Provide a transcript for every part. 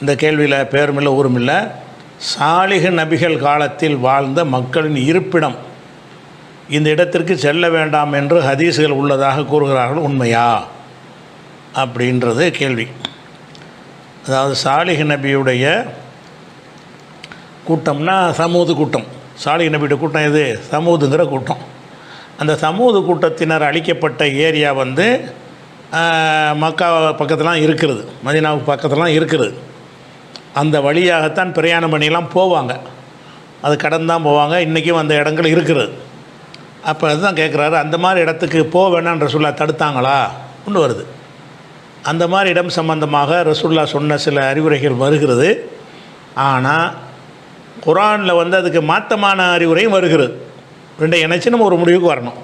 இந்த கேள்வியில் பேருமில்லை ஊருமில்லை. சாலிக நபிகள் காலத்தில் வாழ்ந்த மக்களின் இருப்பிடம் இந்த இடத்திற்கு செல்ல வேண்டாம் என்று ஹதீஸுகள் உள்ளதாக கூறுகிறார்கள் உண்மையா? அப்படின்றது கேள்வி. அதாவது சாலிக நபியுடைய கூட்டம்னா சமூது கூட்டம். சாலிக நபியுடைய கூட்டம் எது? சமூதுங்கிற கூட்டம். அந்த சமூது கூட்டத்தினர் அழிக்கப்பட்ட ஏரியா வந்து மக்கா பக்கத்துலாம் இருக்கிறது மதினாவுக்கு பக்கத்துலாம் இருக்கிறது அந்த வழியாகத்தான் பிரயாணம் பண்ணிலாம் போவாங்க. அது கடந்து தான் போவாங்க. இன்றைக்கும் அந்த இடங்கள் இருக்கிறது அப்போ அதுதான் கேட்குறாரு அந்த மாதிரி இடத்துக்கு போக வேணான்னு ரசுல்லா தடுத்தாங்களா? கொண்டு வருது. அந்த மாதிரி இடம் சம்பந்தமாக ரசுல்லா சொன்ன சில அறிவுரைகள் வருகிறது. ஆனால் குரானில் வந்து அதுக்கு மாற்றமான அறிவுரையும் வருகிறது. ரெண்டை இணைச்சு நம்ம ஒரு முடிவுக்கு வரணும்.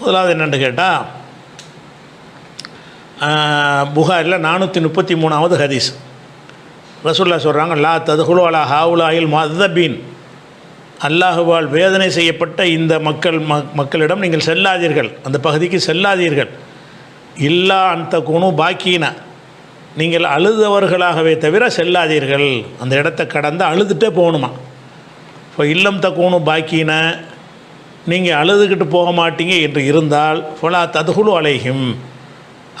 முதலாவது என்னென்னு கேட்டால் புகாரில் நானூற்றி முப்பத்தி மூணாவது ஹதீஸ். ரசூல்லா சொல்கிறாங்க லா ததுகுலு அலா ஹாவுலாயில் மதபீன் அல்லாஹுவால் வேதனை செய்யப்பட்ட இந்த மக்கள் மக்களிடம் நீங்கள் செல்லாதீர்கள். அந்த பகுதிக்கு செல்லாதீர்கள். இல்லா அந்த குணு பாக்கின நீங்கள் அழுதவர்களாகவே தவிர செல்லாதீர்கள். அந்த இடத்த கடந்து அழுதுகிட்டே போகணுமா? இப்போ இல்லம் தக்கூணு பாக்கின நீங்கள் அழுதுகிட்டு போக மாட்டீங்க என்று இருந்தால் ஃபலா ததுகுலு அலைகும்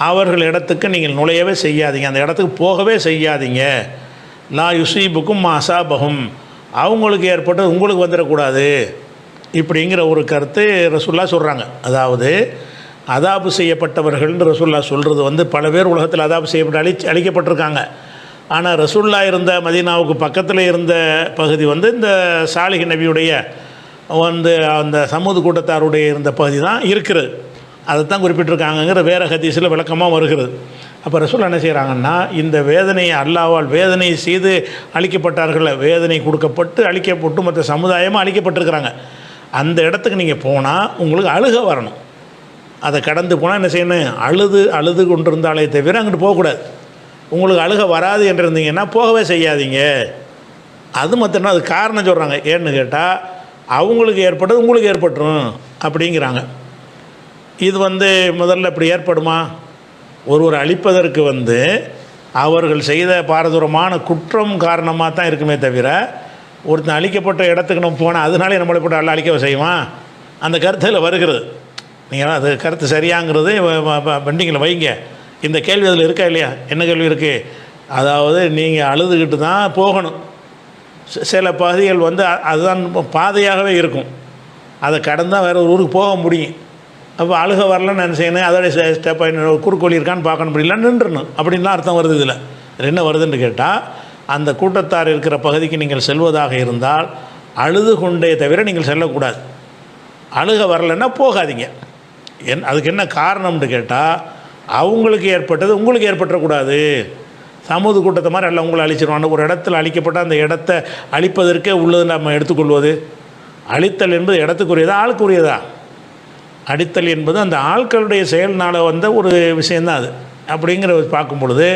அவர்கள் இடத்துக்கு நீங்கள் நுழையவே செய்யாதீங்க. அந்த இடத்துக்கு போகவே செய்யாதீங்க. நான் யுசீபுக்கும் மாசாபகும் அவங்களுக்கு ஏற்பட்டது உங்களுக்கு வந்துடக்கூடாது. இப்படிங்கிற ஒரு கருத்து ரசுல்லா சொல்கிறாங்க அதாவது அதாபு செய்யப்பட்டவர்கள்னு ரசுல்லா சொல்கிறது வந்து பல பேர் உலகத்தில் அதாபு செய்யப்பட்டு அழி அழிக்கப்பட்டிருக்காங்க. ஆனால் ரசுல்லா இருந்த மதீனாவுக்கு பக்கத்தில் இருந்த பகுதி வந்து இந்த சாலிஹ் நபியுடைய வந்து அந்த சமூக கூட்டத்தாருடைய இருந்த பகுதி தான் இருக்கிறது அதைத்தான் குறிப்பிட்டிருக்காங்கங்கிற வேற ஹதீஸில் விளக்கமாக வருகிறது. அப்போ ரசூல் என்ன செய்கிறாங்கன்னா இந்த வேதனையை அல்லாவால் வேதனை செய்து அழிக்கப்பட்டார்கள் வேதனை கொடுக்கப்பட்டு அழிக்கப்பட்டு மற்ற சமுதாயமாக அழிக்கப்பட்டிருக்கிறாங்க. அந்த இடத்துக்கு நீங்கள் போனால் உங்களுக்கு அழுக வரணும். அதை கடந்து போனால் என்ன செய்யணும்? அழுது அழுது கொண்டிருந்தாலே தவிர அங்கிட்டு போகக்கூடாது. உங்களுக்கு அழுக வராது என்று இருந்தீங்கன்னா போகவே செய்யாதீங்க. அது மட்டும் அது காரணம் சொல்கிறாங்க ஏன்னு கேட்டால் அவங்களுக்கு ஏற்பட்டது உங்களுக்கு ஏற்பட்டுரும் அப்படிங்கிறாங்க. இது வந்து முதல்ல இப்படி ஏற்படுமா? ஒருவர் அழிப்பதற்கு வந்து அவர்கள் செய்த பாரதூரமான குற்றம் காரணமாக தான் இருக்குமே தவிர ஒருத்தன் அழிக்கப்பட்ட இடத்துக்கு நம்ம போனால் அதனாலே நம்மளை போட்டு அல்ல அழிக்க செய்வான்? அந்த கருத்தில் வருகிறது. நீங்கள் அது கருத்து சரியாங்கிறது பெண்டிங்கில் வைங்க. இந்த கேள்வி அதில் இருக்கா இல்லையா? என்ன கேள்வி இருக்குது அதாவது நீங்கள் அழுதுகிட்டு தான் போகணும். சில பகுதிகள் வந்து அதுதான் பாதையாகவே இருக்கும். அதை கடந்தால் வேறு ஒரு ஊருக்கு போக முடியும். அப்போ அழுக வரலன்னு நான் செய்யணும். அதோட ஸ்டெப் குறுக்கோழி இருக்கான்னு பார்க்கணும். முடியல நின்றுணும் அப்படின்லாம் அர்த்தம் வருது இதில். இதில் என்ன வருதுன்னு கேட்டால் அந்த கூட்டத்தார் இருக்கிற பகுதிக்கு நீங்கள் செல்வதாக இருந்தால் அழுது கொண்டே தவிர நீங்கள் செல்லக்கூடாது. அழுக வரலைன்னா போகாதீங்க. என் அதுக்கு என்ன காரணம்னு கேட்டால் அவங்களுக்கு ஏற்பட்டது உங்களுக்கு ஏற்பட்டுறக்கூடாது. சமூக கூட்டத்தை மாதிரி எல்லாம் உங்களை அழிச்சிருவாங்க. ஒரு இடத்துல அழிக்கப்பட்ட அந்த இடத்த அழிப்பதற்கே உள்ளது நம்ம எடுத்துக்கொள்வது. அழித்தல் என்பது இடத்துக்குரியதா ஆளுக்குரியதா? அடித்தல் என்பது அந்த ஆட்களுடைய செயல்னால் வந்த ஒரு விஷயந்தான் அது. அப்படிங்கிற பார்க்கும் பொழுது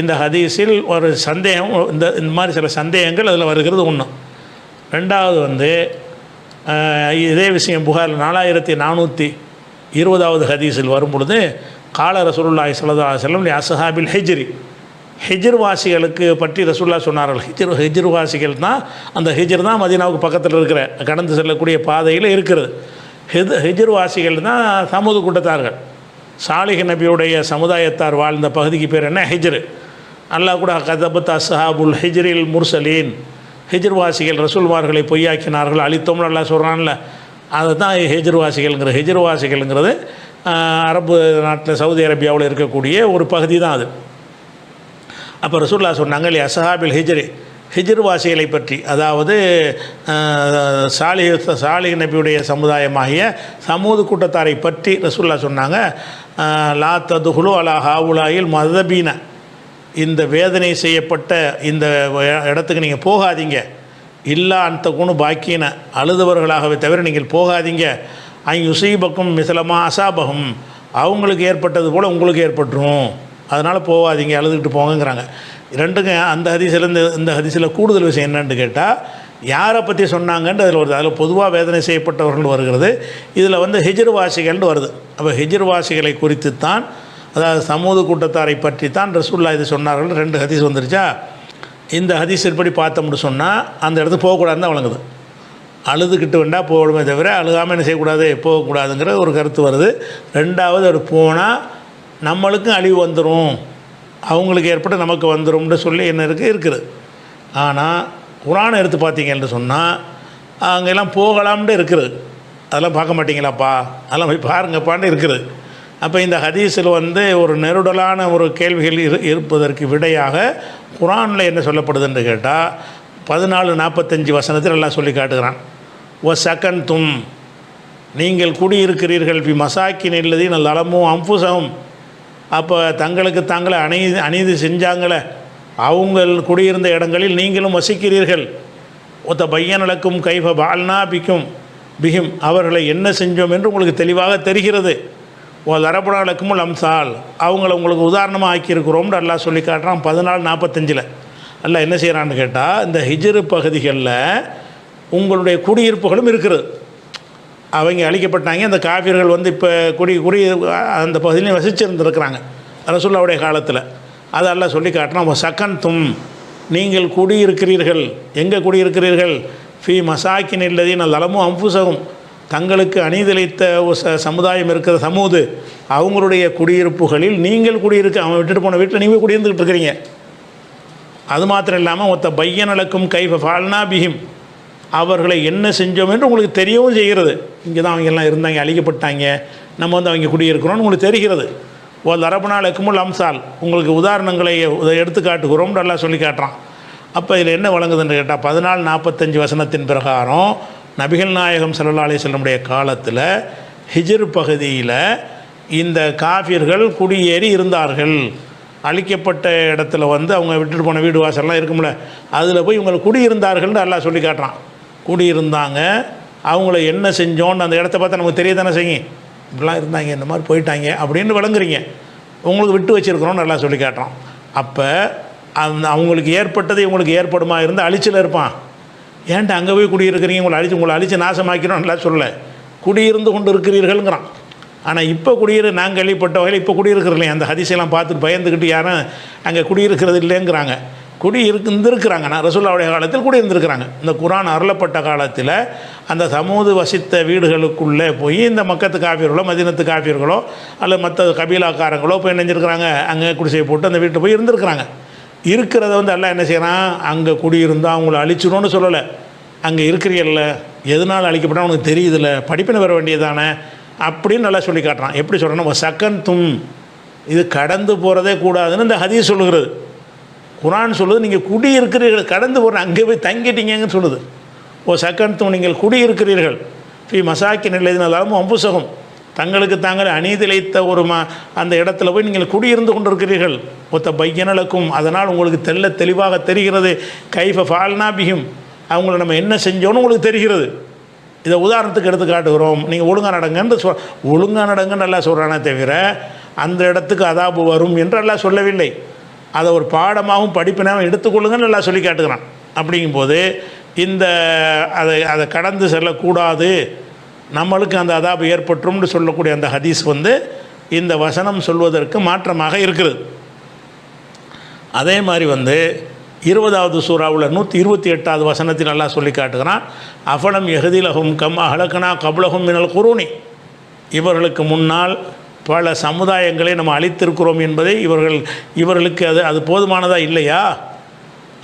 இந்த ஹதீஸில் ஒரு சந்தேகம் இந்த இந்த மாதிரி சில சந்தேகங்கள் அதில் வருகிறது ஒன்று ரெண்டாவது வந்து இதே விஷயம் புகார் நாலாயிரத்தி நானூற்றி இருபதாவது ஹதீஸில் வரும் பொழுது கால ரசூல்லாய் ஸல்லல்லாஹு செல்லம் அசஹாபில் லி ஹிஜ்ரி. வாசிகளுக்கு பற்றி ரசூல்லா சொன்னார்கள். ஹிஜ்ர் ஹிஜ்ர் வாசிகள் தான் அந்த ஹிஜ்ர் தான் மதீனாவுக்கு பக்கத்தில் இருக்கிற கடந்து செல்லக்கூடிய பாதையில் இருக்கிறது. ஹெது ஹிஜ்ர் வாசிகள் தான் சமூக கூட்டத்தார்கள். சாலிஹ் நபியுடைய சமுதாயத்தார் வாழ்ந்த பகுதிக்கு பேர் என்ன? ஹிஜ்ரு. அல்லாஹ் கூட கதபத் அஸ்ஹாபுல் ஹிஜ்ரில் முர்சலீன். ஹிஜ்ர் வாசிகள் ரசூல்மார்களை பொய்யாக்கினார்கள் அழித்தோம்னு நல்லா சொல்கிறான்ல அதை தான் ஹிஜ்ர் வாசிகள்ங்கிற அரபு நாட்டில் சவுதி அரேபியாவில் இருக்கக்கூடிய ஒரு பகுதி தான் அது. அப்போ ரசூல்லா சொன்னாங்க இல்லையா அசஹாபில் ஹிஜ்ரி. ஹிஜ்ர் வாசிகளை பற்றி அதாவது சாலி சாலி சாலிஹ் நபியுடைய சமுதாயமாகிய சமூக கூட்டத்தாரை பற்றி ரசூல்லா சொன்னாங்க லா ததுகுலு அலா ஹாவுலாயில் மதபீன. இந்த வேதனை செய்யப்பட்ட இந்த இடத்துக்கு நீங்கள் போகாதீங்க. இல்லா அந்த குணு பாக்கின அழுதவர்களாகவே தவிர நீங்கள் போகாதீங்க. அங் யுசீபக்கும் மிசலமா அசாபகம் அவங்களுக்கு ஏற்பட்டது போல் உங்களுக்கு ஏற்பட்டுரும். அதனால் போகாதீங்க அழுதுகிட்டு போங்கங்கிறாங்க. ரெண்டுங்க அந்த ஹதிசிலேருந்து இந்த இந்த கூடுதல் விஷயம் என்னன்னு கேட்டால் யாரை பற்றி சொன்னாங்கன்னு அதில் வருது. அதில் பொதுவாக வேதனை செய்யப்பட்டவர்கள் வருகிறது. இதில் வந்து ஹிஜர்வாசிகள்னு வருது. அப்போ ஹிஜ்ர் வாசிகளை குறித்து தான் அதாவது சமூக கூட்டத்தாரை பற்றி தான் ரசூல்லா இது சொன்னார்கள். ரெண்டு ஹதீஸ் வந்துருச்சா? இந்த ஹதீஸ் எப்படி பார்த்தோம்னு சொன்னால் அந்த இடத்துக்கு போகக்கூடாதுன்னு தான் வழங்குது. அழுதுகிட்டு வேண்டாம் போகணுமே தவிர அழுகாமல் என்ன செய்யக்கூடாது? போகக்கூடாதுங்கிற ஒரு கருத்து வருது. ரெண்டாவது அவர் போனால் நம்மளுக்கும் அழிவு வந்துடும் அவங்களுக்கு ஏற்பட்டு நமக்கு வந்துடும்னு சொல்லி என்ன இருக்குது இருக்குது. ஆனால் குரானை எடுத்து பார்த்தீங்கன்னு சொன்னால் அங்கெல்லாம் போகலாம்னு இருக்குது. அதெல்லாம் பார்க்க மாட்டீங்களாப்பா? அதெல்லாம் போய் பாருங்கப்பான்னு இருக்குது. அப்போ இந்த ஹதீஸில் வந்து ஒரு நெருடலான ஒரு கேள்விகள் இரு இருப்பதற்கு விடையாக குரானில் என்ன சொல்லப்படுதுன்னு கேட்டால் பதினாலு நாற்பத்தஞ்சு வசனத்தில் எல்லாம் சொல்லி காட்டுகிறான். ஒ சகன் தும் நீங்கள் குடியிருக்கிறீர்கள் பி மசாக்கின் இல்லதி நல்ல அளமும் அம்புசமும் அப்போ தங்களுக்கு தாங்களே அநீதி அநீதி செஞ்சாங்களே. அவங்கள் குடியிருந்த இடங்களில் நீங்களும் வசிக்கிறீர்கள். ஒத்த பையனளக்கும் கைஃப பால்னா பிக்கும் பிகிம் அவர்களை என்ன செஞ்சோம் என்று உங்களுக்கு தெளிவாக தெரிகிறது. ஓ லரபுனாலக்கும் அம்சால். அவங்கள உங்களுக்கு உதாரணமாக ஆக்கியிருக்கிறோம்னு நல்லா சொல்லி காட்டுறான் பதினாலு நாற்பத்தஞ்சில் அல்ல என்ன செய்கிறான்னு கேட்டால் இந்த ஹிஜரு பகுதிகளில் உங்களுடைய குடியிருப்புகளும் இருக்கிறது அவங்க அழிக்கப்பட்டாங்க. அந்த காவியர்கள் வந்து இப்போ குடி குடி அந்த பகுதியிலையும் வசிச்சிருந்துருக்கிறாங்க. ரசுல்லாவுடைய காலத்தில். அதெல்லாம் சொல்லி காட்டினா சக்கன் தும் நீங்கள் குடியிருக்கிறீர்கள். எங்கே குடியிருக்கிறீர்கள்? ஃபி மசாக்கின் இல்லதின் தளமும் அம்புசகும் தங்களுக்கு அணிதளித்த ஒரு ச சமுதாயம் இருக்கிற சமூது அவங்களுடைய குடியிருப்புகளில் நீங்கள் குடியிருக்க அவன் விட்டுட்டு போன வீட்டில் நீங்கள் குடியிருந்துக்கிட்டு இருக்கிறீங்க. அது மாத்திரம் இல்லாமல் ஒத்த பையன் அளக்கும் கைஃபால்னா பிஹிம். அவர்களை என்ன செஞ்சோம் என்று உங்களுக்கு தெரியவும் செய்கிறது. இங்கே தான் அவங்க எல்லாம் இருந்தாங்க அழிக்கப்பட்டாங்க. நம்ம வந்து அவங்க குடியிருக்கிறோம்னு உங்களுக்கு தெரிகிறது. ஓ லரபனால் எக்குமுல் அம்சால் உங்களுக்கு உதாரணங்களை உத- எடுத்து காட்டுகிறோம் நல்லா சொல்லி காட்டுறான். அப்போ இதில் என்ன வழங்குதுன்னு கேட்டால் பதினாலு நாற்பத்தஞ்சு வசனத்தின் பிரகாரம் நபிகள் நாயகம் சல்லா அலைஹி காலத்தில் ஹிஜிர் பகுதியில் இந்த காஃபியர்கள் குடியேறி இருந்தார்கள். அழிக்கப்பட்ட இடத்துல வந்து அவங்க விட்டுட்டு போன வீடு வாசல்லாம் இருக்கும்ல அதில் போய் இவங்க குடியிருந்தார்கள்னு நல்லா சொல்லி காட்டுறான். குடியிருந்தாங்க. அவங்கள என்ன செஞ்சோன்னு அந்த இடத்த பார்த்தா நமக்கு தெரிய தானே செய்யும் இப்படிலாம் இருந்தாங்க இந்த மாதிரி போயிட்டாங்க அப்படின்னு விளங்குறீங்க. உங்களுக்கு விட்டு வச்சுருக்கிறோன்னு நல்லா சொல்லி காட்டுறோம் அப்போ அந்த அவங்களுக்கு ஏற்பட்டது இவங்களுக்கு ஏற்படுமா இருந்தால் அழிச்சில் இருப்பான். ஏன்ட்டு அங்கே போய் குடியிருக்கிறீங்க? உங்களை அழிச்சு உங்களை அழிச்சு நாசமாக்கிறோம் நல்லா சொல்லலை. குடியிருந்து கொண்டு இருக்கிறீர்கள்ங்கிறான். ஆனால் இப்போ குடியிரு நாங்கள் கேள்விப்பட்ட வகையில் இப்போ குடியிருக்கிறீங்களே அந்த ஹதிசையெல்லாம் பார்த்துட்டு பயந்துக்கிட்டு யாரும் அங்கே குடியிருக்கிறது இல்லைங்கிறாங்க. குடி இருக்கு இருந்திருக்கிறாங்க நான் ரசூல்லாவுடைய காலத்தில் குடி இருந்திருக்கிறாங்க இந்த குரான் அருளப்பட்ட காலத்தில் அந்த சமூது வசித்த வீடுகளுக்குள்ளே போய் இந்த மக்கத்து காப்பியர்களோ மதினத்து காப்பியர்களோ அல்லது மற்ற கபீலாக்காரங்களோ போய் நினைஞ்சிருக்கிறாங்க அங்கே குடிசையை போட்டு அந்த வீட்டில் போய் இருந்திருக்கிறாங்க. இருக்கிறத வந்து எல்லாம் என்ன செய்கிறான் அங்கே குடியிருந்தால் அவங்கள அழிச்சிடணும்னு சொல்லலை. அங்கே இருக்கிறீல்ல எதனால் அழிக்கப்பட்டால் உனக்கு தெரியுதுல்ல படிப்பினை வர வேண்டியதானே அப்படின்னு நல்லா சொல்லி காட்டுறான். எப்படி சொல்கிறேன்னா சக்கன் தும் இது கடந்து போகிறதே கூடாதுன்னு இந்த ஹதீஸ் சொல்லுகிறது. குரான் சொல்லுது நீங்கள் குடி இருக்கிறீர்கள் கடந்து போகிற அங்கே போய் தங்கிட்டீங்கன்னு சொல்லுது. ஓ சக்கன் நீங்கள் குடி இருக்கிறீர்கள் ஃபி மசாக்கி நிலையினாலும் அம்புசகம் தங்களுக்கு தாங்கள் அநீதிலைத்த ஒரு ம அந்த இடத்துல போய் நீங்கள் குடியிருந்து கொண்டிருக்கிறீர்கள். ஒத்த பையனலுக்கும் அதனால் உங்களுக்கு தெல்ல தெளிவாக தெரிகிறது. கைஃப ஃபால்னாபிகம் அவங்கள நம்ம என்ன செஞ்சோன்னு உங்களுக்கு தெரிகிறது. இதை உதாரணத்துக்கு எடுத்து காட்டுகிறோம். நீங்கள் ஒழுங்காக நடங்கன்னு சொல் ஒழுங்காக நடங்கன்னு நல்லா சொல்கிறானே தவிர அந்த இடத்துக்கு அதாபு வரும் என்று எல்லாம் சொல்லவில்லை. அதை ஒரு பாடமாகவும் படிப்பினாகவும் எடுத்துக்கொள்ளுங்கன்னு நல்லா சொல்லி காட்டுக்கிறான். அப்படிங்கும்போது இந்த அதை அதை கடந்து செல்லக்கூடாது. நம்மளுக்கு அந்த அதாபு ஏற்பட்டும்னு சொல்லக்கூடிய அந்த ஹதீஸ் வந்து இந்த வசனம் சொல்வதற்கு மாற்றமாக இருக்குது. அதே மாதிரி வந்து இருபதாவது சூறாவில் நூற்றி இருபத்தி எட்டாவது வசனத்தில் நல்லா சொல்லி காட்டுகிறான். அஃபலம் எஹதிலகும் கம் அகலக்கனா கபலகும் மினல் குருணி இவர்களுக்கு முன்னால் பல சமுதாயங்களை நம்ம அழித்திருக்கிறோம் என்பதை இவர்கள் இவர்களுக்கு அது அது போதுமானதா இல்லையா?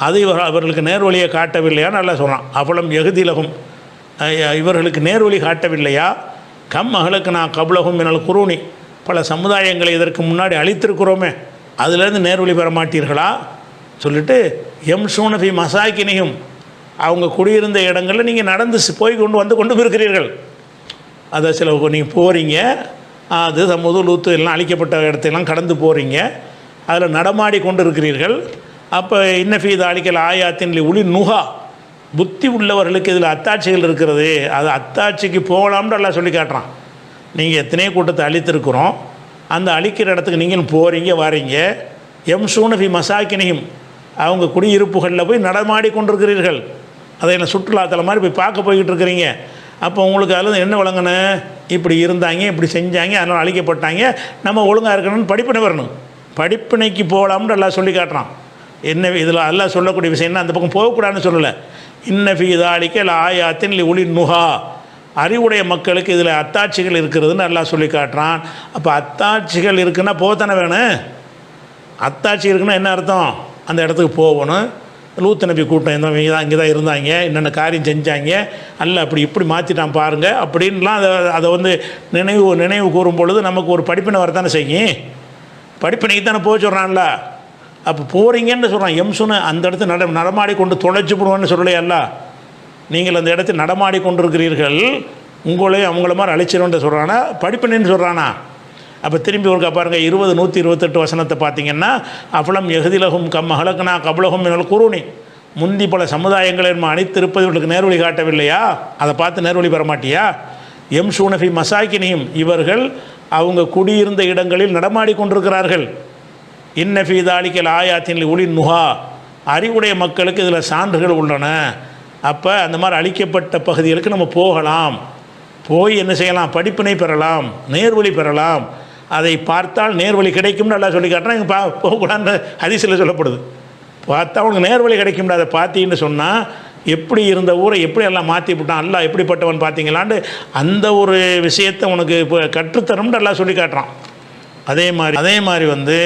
அது இவர் அவர்களுக்கு நேர்வழியை காட்டவில்லையா? நல்லா சொல்கிறான் அஃபலம் எகுதிலகும். இவர்களுக்கு நேர்வழி காட்டவில்லையா? கம் மகளுக்கு நான் கபலகும் என்னால் குருணி பல சமுதாயங்களை இதற்கு முன்னாடி அழித்திருக்கிறோமே. அதிலேருந்து நேர்வழி பெற மாட்டீர்களா? சொல்லிட்டு எம் சூனபி மசாக்கினியும் அவங்க குடியிருந்த இடங்களில் நீங்கள் நடந்து போய் கொண்டு வந்து கொண்டு இருக்கிறீர்கள் அதை சில நீங்கள் போகிறீங்க அது சமுது லூத்து எல்லாம் அழிக்கப்பட்ட இடத்தையெல்லாம் கடந்து போகிறீங்க அதில் நடமாடி கொண்டு இருக்கிறீர்கள் அப்போ இன்னஃபீது அழிக்கல் ஆயாத்தின் உளி நுகா. புத்தி உள்ளவர்களுக்கு இதில் அத்தாட்சிகள் இருக்கிறது. அது அத்தாட்சிக்கு போகலாம்னு எல்லாம் சொல்லி காட்டுறான். நீங்கள் எத்தனையோ கூட்டத்தை அழித்திருக்கிறோம். அந்த அழிக்கிற இடத்துக்கு நீங்கள் போகிறீங்க வாரீங்க. எம் சூனஃபி மசாக்கினையும் அவங்க குடியிருப்புகளில் போய் நடமாடி கொண்டிருக்கிறீர்கள். அதை என்ன சுற்றுலாத்தலம் மாதிரி போய் பார்க்க போய்கிட்டு இருக்கிறீங்க. அப்போ உங்களுக்கு அதில் என்ன வழங்கினேன் இப்படி இருந்தாங்க இப்படி செஞ்சாங்க அதனால் அழிக்கப்பட்டாங்க. நம்ம ஒழுங்காக இருக்கணும்னு படிப்பினை வரணும். படிப்பினைக்கு போகலாம்னு எல்லாம் சொல்லி காட்டுறான். என்ன இதில் எல்லாம் சொல்லக்கூடிய விஷயம்னா அந்த பக்கம் போகக்கூடாதுன்னு சொல்லலை. இன்னஃபி இதாலிக்க ஆயாத்தின் ஒளி நுஹா. அறிவுடைய மக்களுக்கு இதில் அத்தாட்சிகள் இருக்கிறதுன்னு எல்லாம் சொல்லி காட்டுறான். அப்போ அத்தாட்சிகள் இருக்குன்னா போகத்தானே வேணும்? அத்தாட்சி இருக்குன்னா என்ன அர்த்தம்? அந்த இடத்துக்கு போகணும். லூத்து நபி கூட்டம் இந்த இங்கே தான் இங்கே தான் இருந்தாங்க. என்னென்ன காரியம் செஞ்சாங்க? அல்ல அப்படி இப்படி மாற்றிட்டான் பாருங்கள் அப்படின்லாம் அதை அதை வந்து நினைவு நினைவு கூறும் பொழுது நமக்கு ஒரு படிப்பினை வரத்தானே செய்யும் படிப்பினைக்கு தானே போக சொல்கிறான்ல அப்போ போகிறீங்கன்னு சொல்கிறான் எம்சுன்னு அந்த இடத்து நட நடமாடி கொண்டு தொலைச்சு போடுவான்னு சொல்லலையல்ல நீங்கள் அந்த இடத்தில் நடமாடி கொண்டிருக்கிறீர்கள் உங்களையும் அவங்கள மாதிரி அழிச்சிருன்னு சொல்கிறானா படிப்பினைன்னு சொல்கிறானா அப்போ திரும்பி ஒருக்கா பாருங்கள் இருபது நூற்றி இருபத்தெட்டு வசனத்தை பார்த்தீங்கன்னா அஃபலம் எகுதிலகும் கம் அகலக்கனா கபலகும் என்னால் குருணி முந்தி பல சமுதாயங்களை நம்ம அனைத்திருப்பது இவர்களுக்கு நேர்வழி காட்டவில்லையா? அதை பார்த்து நேர்வழி பெற மாட்டியா? எம் சூனஃபி மசாக்கினியும் இவர்கள் அவங்க குடியிருந்த இடங்களில் நடமாடி கொண்டிருக்கிறார்கள். இன்னஃபி தாலிக்கல் ஆயாத்தின் ஒளி நுஹா. அறிவுடைய மக்களுக்கு இதில் சான்றுகள் உள்ளன. அப்போ அந்த மாதிரி அழிக்கப்பட்ட பகுதிகளுக்கு நம்ம போகலாம். போய் என்ன செய்யலாம்? படிப்பினை பெறலாம். நேர்வழி பெறலாம். அதை பார்த்தால் நேர்வழி கிடைக்கும்னு நல்லா சொல்லி காட்டுறேன். இங்கே பா போகக்கூடாதுன்னு ஹதீஸில் சொல்லப்படுது. பார்த்தா உனக்கு நேர்வழி கிடைக்கும்னு அதை பார்த்தீங்கன்னு சொன்னால் எப்படி இருந்த ஊரை எப்படி எல்லாம் மாற்றி விட்டான் அல்லா எப்படிப்பட்டவன் பார்த்தீங்களான்னு அந்த ஒரு விஷயத்தை உனக்கு இப்போ கற்றுத்தரும்னு எல்லாம் சொல்லி காட்டுறான். அதே மாதிரி அதே மாதிரி வந்து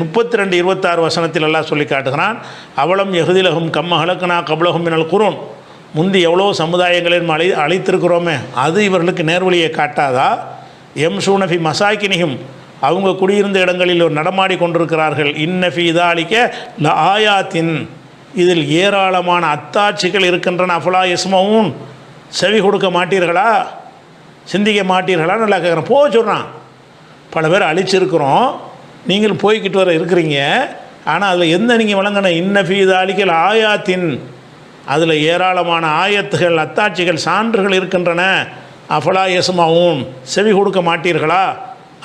முப்பத்தி ரெண்டு இருபத்தாறு வசனத்தில் எல்லாம் சொல்லி காட்டுகிறான் அவலம் எகுதிலகும் கம்மஹலக்குனா கபலகும் மினல் குரோன். முந்தி எவ்வளோ சமுதாயங்களில் அழி அழைத்திருக்கிறோமே அது இவர்களுக்கு நேர்வழியை காட்டாதா? எம் சூனஃபி மசாக்கினியும் அவங்க குடியிருந்த இடங்களில் ஒரு நடமாடி கொண்டிருக்கிறார்கள். இன்னஃபி இதாலிக்க ல ஆயாத்தின். இதில் ஏராளமான அத்தாட்சிகள் இருக்கின்றன. அஃபலா இஸ்மவும் செவி கொடுக்க மாட்டீர்களா? சிந்திக்க மாட்டீர்களா? நல்லா கேட்குறேன் போக சொல்கிறான் பல பேர் அழிச்சிருக்கிறோம். நீங்கள் போய்கிட்டு வர இருக்கிறீங்க. ஆனால் அதில் எந்த நீங்கள் வழங்கின இன்னஃபி இதாலிக்கல் ஆயாத்தின். அதில் ஏராளமான ஆயத்துகள் அத்தாட்சிகள் சான்றுகள் இருக்கின்றன. அஃபலா செவி கொடுக்க மாட்டீர்களா?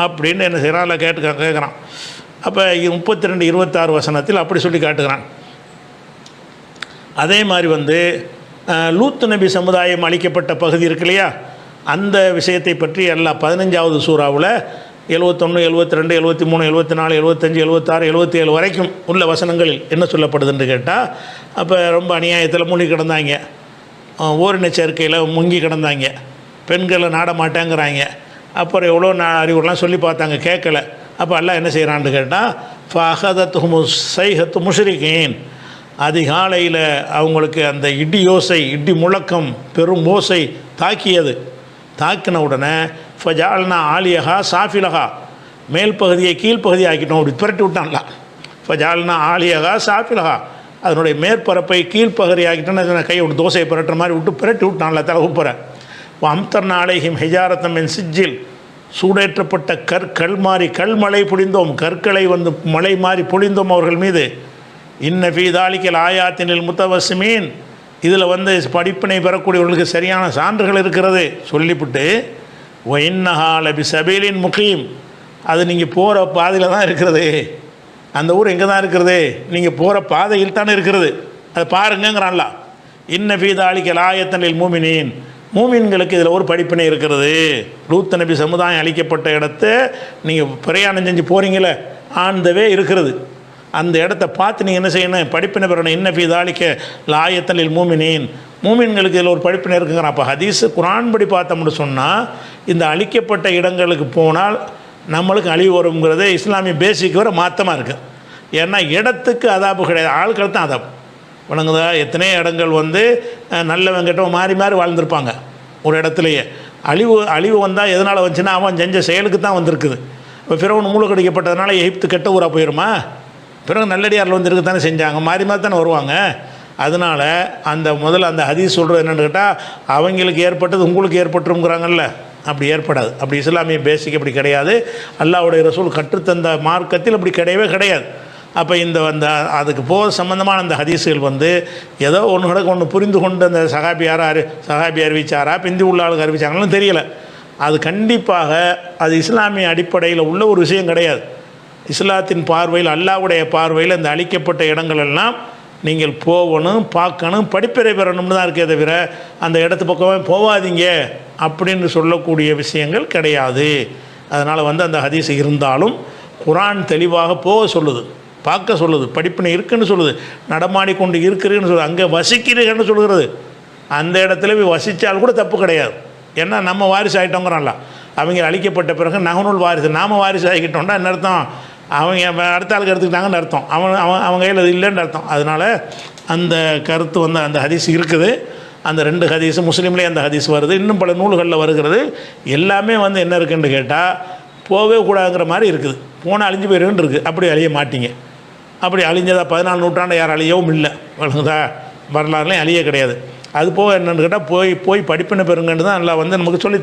அப்படின்னு என்ன செய்கிறான் கேட்டு கேட்குறான் அப்போ முப்பத்தி ரெண்டு இருபத்தாறு வசனத்தில் அப்படி சொல்லி காட்டுகிறான். அதே மாதிரி வந்து லூத்து நபி சமுதாயம் அளிக்கப்பட்ட பகுதி இருக்கு இல்லையா? அந்த விஷயத்தை பற்றி எல்லா பதினஞ்சாவது சூறாவில் எழுவத்தொன்று எழுபத்தி ரெண்டு எழுபத்தி மூணு எழுபத்தி நாலு எழுபத்தஞ்சு எழுபத்தாறு எழுபத்தி ஏழு வரைக்கும் உள்ள வசனங்களில் என்ன சொல்லப்படுதுன்னு கேட்டால் அப்போ ரொம்ப அநியாயத்தில் மூழ்கி கிடந்தாங்க. ஓரின சேர்க்கையில் முங்கி கிடந்தாங்க. பெண்களை நாட மாட்டேங்கிறாங்க அப்புறம் எவ்வளோ நான் அறிவுலாம் சொல்லி பார்த்தாங்க கேட்கல. அப்போ எல்லாம் என்ன செய்கிறான்னு கேட்டால் ஃபஹதத் ஹுமு சைஹத்து முஷ்ரிகீன். அதிகாலையில் அவங்களுக்கு அந்த இடி யோசை இடி முழக்கம் பெரும் ஓசை தாக்கியது. தாக்கின உடனே ஃபஜால்னா ஆலியகா சாஃபிலகா மேல் பகுதியை கீழ்ப்பகுதி ஆக்கிட்டோம் அப்படி புரட்டி விட்டான்ல. ஃபஜால்னா ஆலியகா சாஃபிலகா அதனுடைய மேற்பரப்பை கீழ்ப்பகுதி ஆக்கிட்டோன்னு கையை விட்டு தோசையை புரட்டுற மாதிரி விட்டு புரட்டி விட்டான்ல தலை உப்புற. அம்தர் நாளேகிம் ஹெஜாரத்தம் என் சிஜில் சூடேற்றப்பட்ட கற்கள் மாறி கல்மழை பொழிந்தோம். கற்களை வந்து மழை மாறி பொழிந்தோம் அவர்கள் மீது. இன்ன ஃபீதாலிக்கல் ஆயாத்தினில் முத்தவசிமீன். இதில் வந்து படிப்பினை பெறக்கூடியவர்களுக்கு சரியான சான்றுகள் இருக்கிறது. சொல்லிவிட்டு ஒயின்னஹால் அபி சபீலின் முகீம். அது நீங்கள் போகிற பாதையில் தான் இருக்கிறது. அந்த ஊர் எங்கே தான் இருக்கிறது? நீங்கள் போகிற பாதையில் தானே இருக்கிறது. அதை பாருங்கிறான்லாம் இன்ன ஃபீதாலிக்கல் ஆயத்தனில் மூமினீன். மூமின்களுக்கு இதில் ஒரு படிப்பினை இருக்கிறது. லூத்த நபி சமுதாயம் அளிக்கப்பட்ட இடத்த நீங்கள் பிரயாணம் செஞ்சு போகிறீங்களே ஆண்டவே இருக்கிறது. அந்த இடத்த பார்த்து நீங்கள் என்ன செய்யணும்? படிப்பினை பெறணும். என்ன ஃபீதாலிக்க லாயத்தலில் மூமினின். மூமின்களுக்கு இதில் ஒரு படிப்பினை இருக்குங்கிறான் அப்போ ஹதீஸு குரான் படி பார்த்தோம்னு சொன்னால் இந்த அழிக்கப்பட்ட இடங்களுக்கு போனால் நம்மளுக்கு அழிவு வருங்கிறதே இஸ்லாமிய பேசிக் வர மாற்றமாக இருக்குது ஏன்னா இடத்துக்கு அதாப்பு கிடையாது. ஆட்கள் தான் அதாப்பு வணங்குதா? எத்தனையோ இடங்கள் வந்து அஹ், நல்லவன் கெட்டவன் மாறி மாறி வாழ்ந்திருப்பாங்க. ஒரு இடத்துலையே. அழிவு அழிவு வந்தால் எதனால் வந்துச்சுன்னா அவன் செஞ்ச செயலுக்கு தான் வந்திருக்குது. இப்போ பிறவன் மூலக்கடிக்கப்பட்டதுனால எகிப்து கெட்ட ஊராக போயிடுமா பிறகு நல்லடியாரில் வந்து இருக்க தானே செஞ்சாங்க. மாறி மாறி தானே வருவாங்க. அதனால் அந்த முதல்ல அந்த ஹதீஸ் சொல்கிறது என்னென்னு கேட்டால் அவங்களுக்கு ஏற்பட்டது உங்களுக்கு ஏற்பட்டுருங்கிறாங்கல்ல. அப்படி ஏற்படாது. அப்படி இஸ்லாமிய பேசிக் அப்படி கிடையாது. அல்லாஹ்வுடைய ரசூல் கற்றுத்தந்த மார்க்கத்தில் அப்படி கிடையவே கிடையாது. அப்போ இந்த அந்த அதுக்கு போக சம்மந்தமான அந்த ஹதீஸுகள் வந்து ஏதோ ஒன்று கிடக்கு ஒன்று புரிந்து கொண்டு அந்த சகாபியார் அறி சகாபி அறிவிச்சாரா பிந்தி உள்ள ஆளுக்கு அறிவிச்சாங்கன்னு தெரியல. அது கண்டிப்பாக அது இஸ்லாமிய அடிப்படையில் உள்ள ஒரு விஷயம் கிடையாது. இஸ்லாத்தின் பார்வையில் அல்லாஹ்வுடைய பார்வையில் அந்த அழிக்கப்பட்ட இடங்கள் எல்லாம் நீங்கள் போகணும் பார்க்கணும் படிப்பறை பெறணும்னு தான் இருக்கே தவிர அந்த இடத்து பக்கமே போகாதீங்க அப்படின்னு சொல்லக்கூடிய விஷயங்கள் கிடையாது. அதனால் வந்து அந்த ஹதீஸ் இருந்தாலும் குரான் தெளிவாக போக சொல்லுது. பார்க்க சொல்லுது படிப்பினை இருக்குன்னு சொல்லுது நடமாடி கொண்டு இருக்கிறீன்னு சொல்லுது அங்கே வசிக்கிறீங்கன்னு சொல்லுகிறது. அந்த இடத்துல போய் வசித்தால் கூட தப்பு கிடையாது. ஏன்னா நம்ம வாரிசு ஆகிட்டோங்கிறோம்ல அவங்க அழிக்கப்பட்ட பிறகு நகநூல் வாரிசு நாம வாரிசு ஆகிக்கிட்டோம்னா என்ன அர்த்தம்? அவங்க அடுத்த ஆளுக்கு எடுத்துக்கிட்டாங்கன்னு அர்த்தம். அவன் அவன் அவங்க கையில் அது இல்லைன்னு அர்த்தம். அதனால் அந்த கருத்து வந்து அந்த ஹதீஸ் இருக்குது. அந்த ரெண்டு ஹதீஸ் முஸ்லீம்லேயே அந்த ஹதீஸ் வருது. இன்னும் பல நூல்களில் வருகிறது. எல்லாமே வந்து என்ன இருக்குன்னு கேட்டால் போகவே கூடாதுங்கிற மாதிரி இருக்குது. போனால் அழிஞ்சு போயிருக்குன்னு இருக்குது அப்படி அழிய மாட்டீங்க. அப்படி அழிஞ்சதா பதினாலு நூற்றாண்டு யார் அழியவும் இல்லை. வழங்குதா வரலாறுலையும் அழிய கிடையாது. அது போக என்னென்னு கேட்டால் போய் போய் படிப்பினை பெறுங்கன்னு தான் நல்லா வந்து நமக்கு சொல்லி